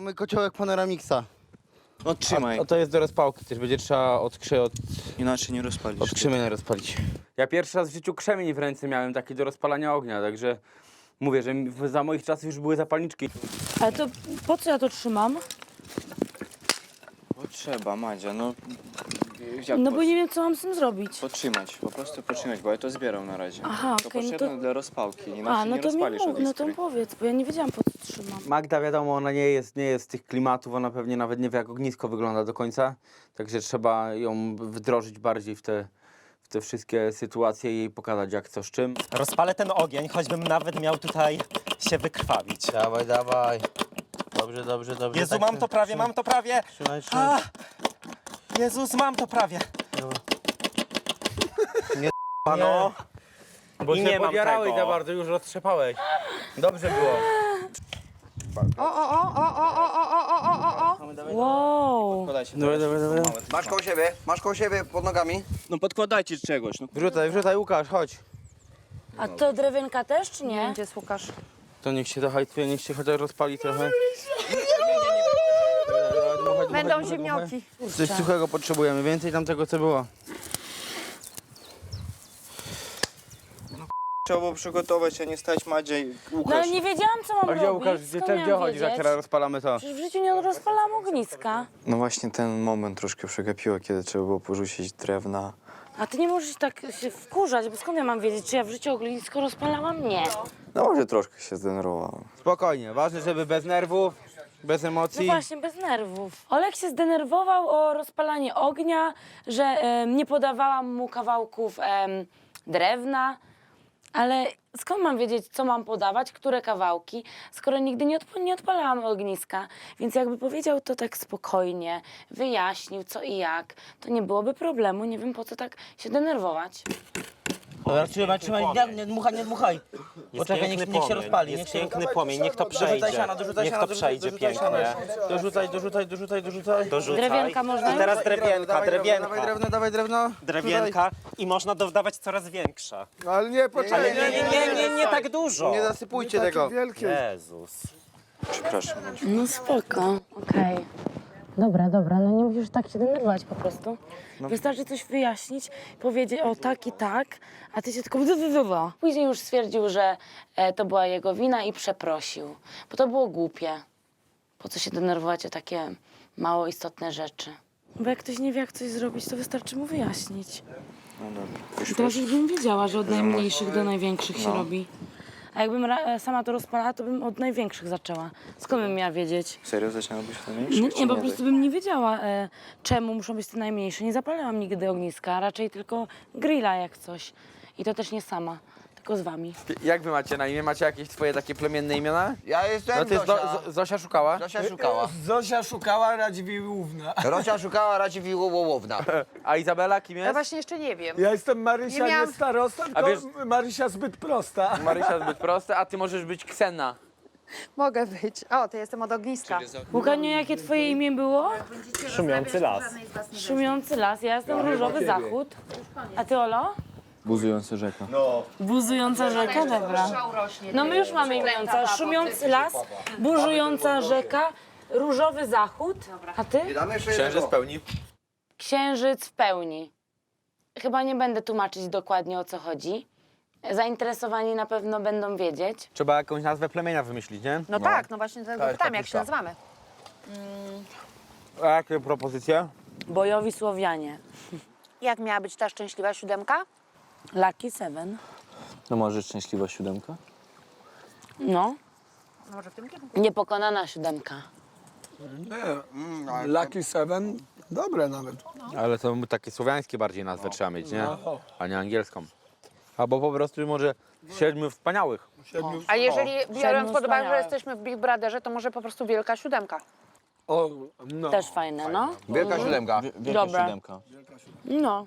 Mamy kociołek Panoramiksa. No trzymaj, A to jest do rozpałki, też będzie trzeba od, krzy, od, inaczej nie rozpalisz. od krzemienia rozpalić. Ja pierwszy raz w życiu krzemień w ręce miałem taki do rozpalania ognia, także mówię, że mi- za moich czasów już były zapalniczki. Ale to po co ja to trzymam? Bo trzeba, Madzia, no... Jak No pod- bo nie wiem, co mam z tym zrobić. Podtrzymać, po prostu podtrzymać, bo ja to zbieram na razie. Aha, to okej, no potrzebne to- dla rozpałki, A, inaczej no nie to mi rozpalisz mów, od no to iskry. powiedz, bo ja nie wiedziałam, po co trzymam. Magda wiadomo, ona nie jest, nie jest z tych klimatów, ona pewnie nawet nie wie jak ognisko wygląda do końca, także trzeba ją wdrożyć bardziej w te, w te wszystkie sytuacje i jej pokazać jak co z czym. Rozpalę ten ogień, choćbym nawet miał tutaj się wykrwawić. Dawaj, dawaj. Dobrze, dobrze, dobrze. Jezu, tak, mam to prawie, mam to prawie! Trzymaj, trzymaj. A! Jezus, mam to prawie! Nie, Pano! Bo I się nie mam podjarałeś tego. za bardzo, już roztrzepałeś. Dobrze było. O, o, o, o, o, o, o, o, o, o, o. Wow. Podajcie Dobra, dobra, dobra. Masz koło siebie, masz koło siebie pod nogami. No podkładajcie czegoś, no. Wrzucaj, wrzucaj Łukasz, chodź. A to drewienka też, czy nie? Gdzie jest Łukasz? To niech się zahajtuje, niech się chociaż rozpali trochę. Będą ziemnioki. Coś suchego potrzebujemy, więcej tam tego co było. Trzeba było przygotować, a nie stać Madzie i No Łukasz. ale nie wiedziałam, co mam A gdzie robić. Łukasz, gdzie, Skąd te, miałam gdzie chodzisz, jak wiedzieć? teraz rozpalamy to? Przecież w życiu nie rozpalam ogniska. No właśnie ten moment troszkę przegapiło, kiedy trzeba było porzucić drewna. A ty nie możesz tak się wkurzać, bo skąd ja mam wiedzieć, czy ja w życiu ognisko rozpalałam? Nie. No może troszkę się zdenerwowałem. Spokojnie, ważne, żeby bez nerwów, bez No właśnie, bez nerwów. Olek się zdenerwował o rozpalanie ognia, że nie podawałam mu kawałków drewna, ale skąd mam wiedzieć, co mam podawać, które kawałki, skoro nigdy nie, odp- nie odpalałam ogniska. Więc jakby powiedział to tak spokojnie, wyjaśnił co i jak, to nie byłoby problemu. Nie wiem, po co tak się denerwować. Dobra, trzymaj, trzymaj, nie, nie dmuchaj, nie dmuchaj. Poczekaj, niech, niech się rozpali, Jest niech się piękny płomień, niech to przejdzie. siano, dorzucaj Niech to dorzucaj- przejdzie dorzucaj pięknie. Dorzucaj, dorzucaj, dorzucaj, dorzucaj. Dorzucaj. Drewienka można I teraz drewienka, Dawaj drewno, drewienka. Dawaj drewno, dawaj drewno. Drewienka i można dodawać coraz większa. Ale nie, poczekaj. Ale nie, nie, nie, nie, nie tak dużo. Nie zasypujcie tego. Wielkie. Jezus. Przepraszam. No spoko. Okej. Dobra, dobra, no nie musisz tak się denerwować po prostu. Wystarczy coś wyjaśnić, powiedzieć o tak i tak, a ty się tylko wywywa. Później już stwierdził, że e, to była jego wina i przeprosił, bo to było głupie. Po co się denerwować o takie mało istotne rzeczy? Bo jak ktoś nie wie, jak coś zrobić, to wystarczy mu wyjaśnić. No dobra. Teraz już bym wiedziała, że od najmniejszych do największych się robi. A jakbym e, sama to rozpalała, to bym od największych zaczęła. Skąd bym miała wiedzieć? Serio zaczynałabyś to No najmniejsze? nie, po prostu bym nie wiedziała, e, czemu muszą być te najmniejsze. Nie zapalałam nigdy ogniska, raczej tylko grilla jak coś. I to też nie sama, tylko z wami. Jak wy macie na imię? Macie jakieś swoje takie plemienne imiona? Ja jestem No ty jest Zosia. Zo- Zosia szukała? Zosia szukała. Zosia szukała Radziwiłłówna. Zosia szukała Radziwiłłowna. A Izabela kim Ja jest? właśnie jeszcze nie wiem. Ja jestem Marysia, Nie nie, miałam- starosta, tylko wiesz- Marysia zbyt prosta. Marysia zbyt proste, a ty możesz być Ksena. Mogę być. O, to jestem od ogniska. Łukaniu, jakie twoje imię było? Szumiący las. Szumiący las, ja jestem Różowy Zachód. A ty, Olo? Buzująca rzeka. Buzująca rzeka, dobra. No my już mamy imiona. Szumiący las, burzująca rzeka, Różowy Zachód. A ty? Damy jeszcze Księżyc jednego. pełni. Księżyc w pełni. Chyba nie będę tłumaczyć dokładnie o co chodzi. Zainteresowani na pewno będą wiedzieć. Trzeba jakąś nazwę plemienia wymyślić, nie? No tak, no właśnie tego jest pytam, jak się kapusta. nazywamy. A jakie propozycje? Bojowi Słowianie. Jak miała być ta szczęśliwa siódemka? Lucky Seven. No może szczęśliwa siódemka? No, Może w tym kierunku. niepokonana siódemka. Lucky Seven, dobre nawet. Ale to takie słowiańskie bardziej nazwy trzeba mieć, nie? A nie angielską. Albo po prostu może siedmiu wspaniałych. Siedmiu. A jeżeli biorąc pod uwagę, że wspaniałe. jesteśmy w Big Brotherze, to może po prostu wielka siódemka. O, no. Też fajne, no. Wielka siódemka. Wielka Dobra. siódemka. No.